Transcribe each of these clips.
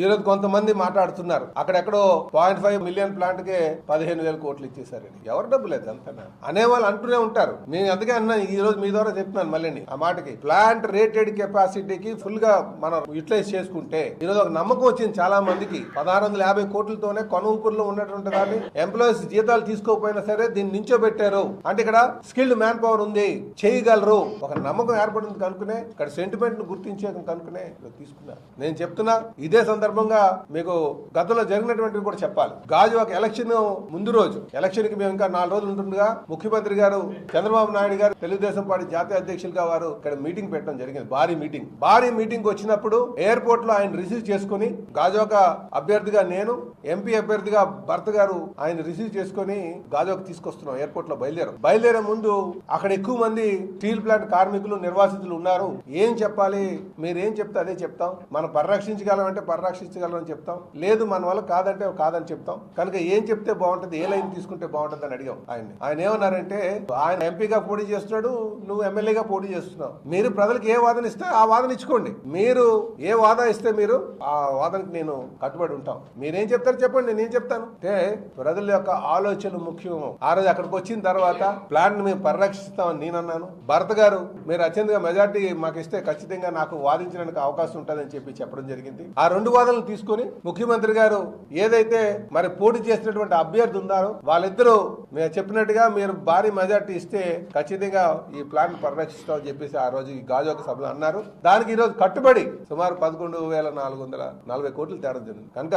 ఈ రోజు కొంతమంది మాట్లాడుతున్నారు. అక్కడెక్కడో పాయింట్ ఫైవ్ మిలియన్ ప్లాంట్ కే పదిహేను వేల కోట్లు ఇచ్చేసారని ఎవరు డబ్బు లేదు అంతనా? అనేవాళ్ళు అంటూనే ఉంటారు. నేను అందుకే అన్నా ఈ రోజు మీ ద్వారా చెప్తున్నాను మళ్ళీ ఆ మాటకి ప్లాంట్ రేటెడ్ కెపాసిటీకి ఫుల్గా మనం యూటిలైజ్ చేసుకుంటే ఈ రోజు ఒక నమ్మకం వచ్చింది చాలా మందికి. పదహారు వందల యాభై కోట్లతోనే కొన ఉన్నటువంటి దాన్ని ఎంప్లాయీస్ జీతాలు తీసుకోకపోయినా సరే దీన్ని నించోబెట్టారు. అంటే ఇక్కడ స్కిల్డ్ మ్యాన్ పవర్ ఉంది. చేయగలరు. ఒక నమ్మకం ఏర్పడింది కనుకునే ఇక్కడ సెంటిమెంట్ను గుర్తించే కనుకునే తీసుకున్నారు. నేను చెప్తున్నా ఇదే సందర్భంగా మీకు గతంలో జరిగినటువంటివి కూడా చెప్పాలి. గాజు ఒక ఎలక్షన్ ముందు రోజు. ఎలక్షన్కి మేము ఇంకా నాలుగు రోజులు ఉంటుండగా ముఖ్యమంత్రి గారు చంద్రబాబు నాయుడు గారు తెలుగుదేశం పార్టీ జాతీయ అధ్యక్షులుగా వారు ఇక్కడ మీటింగ్ పెట్టడం జరిగింది. భారీ మీటింగ్. భారీ మీటింగ్ వచ్చినప్పుడు ఎయిర్పోర్ట్లో ఆయన రిసీవ్ చేసుకుని గాజోక అభ్యర్థిగా నేను ఎంపీ అభ్యర్థిగా భర్త గారు ఆయన రిసీవ్ చేసుకుని గాజోక తీసుకొస్తున్నాం ఎయిర్పోర్ట్లో బయలుదేరాం. బయలుదేరే ముందు అక్కడ ఎక్కువ మంది స్టీల్ ప్లాంట్ కార్మికులు నిర్వాసితులు ఉన్నారు. ఏం చెప్పాలి? మీరేం చెప్తే అదే చెప్తాం. మనం పరిరక్షించగలం అంటే పరిరక్షించగలం చెప్తాం. లేదు మన వల్ల కాదంటే కాదని చెప్తాం. కనుక ఏం చెప్తే బాగుంటుంది ఏ లైన్ తీసుకుంటే బాగుంటుంది అని అడిగాం ఆయన్ని. ఆయన ఏమన్నారంటే ఆయన ఎంపీగా పోటీ చేస్తున్నాడు నువ్వు ఎమ్మెల్యేగా పోటీ చేస్తున్నావు. మీరు ప్రజలకు ఏ వాదన ఇస్తే ఆ వాదన ఇచ్చుకోండి. మీరు ఏ వాదన ఇస్తే మీరు ఆ వాదనకి నేను కట్టుబడి ఉంటాం. మీరేం చెప్తారు చెప్పండి నేను ఏం చెప్తాను? అంటే ప్రజల యొక్క ఆలోచనలు ముఖ్యం. ఆ రోజు అక్కడికి వచ్చిన తర్వాత ప్లాన్ మేము పరిరక్షిస్తామని నేను అన్నాను. భరత్ గారు మీరు అత్యంతగా మెజార్టీ మాకు ఇస్తే ఖచ్చితంగా నాకు వాదించడానికి అవకాశం ఉంటుందని చెప్పి చెప్పడం జరిగింది. ఆ రెండు వాదనలు తీసుకొని ముఖ్యమంత్రి గారు ఏదైతే మరి పోటీ చేసినటువంటి అభ్యర్థి ఉన్నారో వాళ్ళిద్దరూ మేము చెప్పినట్టుగా మీరు భారీ మెజార్టీ ఇస్తే ఖచ్చితంగా ఈ ప్లాన్ పరిరక్షిస్తామని చెప్పేసి ఆ రోజు ఈ గాజోక సభలో అన్నారు. దానికి ఈ రోజు కట్టుబడి సుమారు పదకొండు వేల నాలుగు వందల నలభై కోట్లు తేడం జరిగింది. కనుక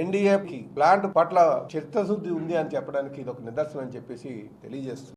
ఎన్డీఏకి ప్లాంట్ పట్ల చిత్తశుద్ధి ఉంది అని చెప్పడానికి ఇది ఒక నిదర్శనం అని చెప్పేసి తెలియజేస్తుంది